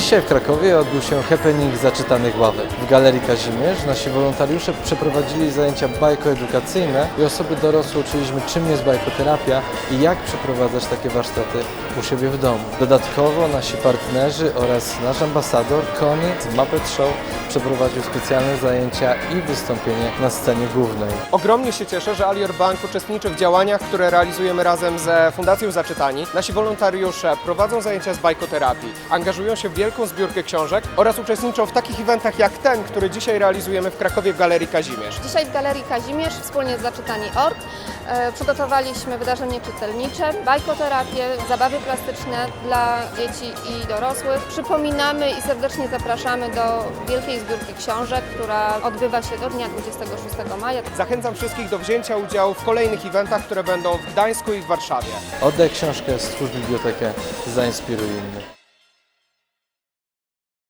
Dzisiaj w Krakowie odbył się happening zaczytanych ławek. W Galerii Kazimierz nasi wolontariusze przeprowadzili zajęcia bajkoedukacyjne i osoby dorosłe uczyliśmy czym jest bajkoterapia i jak przeprowadzać takie warsztaty u siebie w domu. Dodatkowo nasi partnerzy oraz nasz ambasador Kony z Muppet Show przeprowadził specjalne zajęcia i wystąpienie na scenie głównej. Ogromnie się cieszę, że Alior Bank uczestniczy w działaniach, które realizujemy razem ze Fundacją Zaczytani. Nasi wolontariusze prowadzą zajęcia z bajkoterapii, angażują się w wielką zbiórkę książek oraz uczestniczą w takich eventach jak ten, który dzisiaj realizujemy w Krakowie w Galerii Kazimierz. Dzisiaj w Galerii Kazimierz wspólnie z Zaczytani.org e, przygotowaliśmy wydarzenie czytelnicze, bajkoterapię, zabawy plastyczne dla dzieci i dorosłych. Przypominamy i serdecznie zapraszamy do wielkiej zbiórki książek, która odbywa się do dnia 26 maja. Zachęcam wszystkich do wzięcia udziału w kolejnych eventach, które będą w Gdańsku i w Warszawie. Oddaj książkę, stwórz bibliotekę, zainspiruj innych.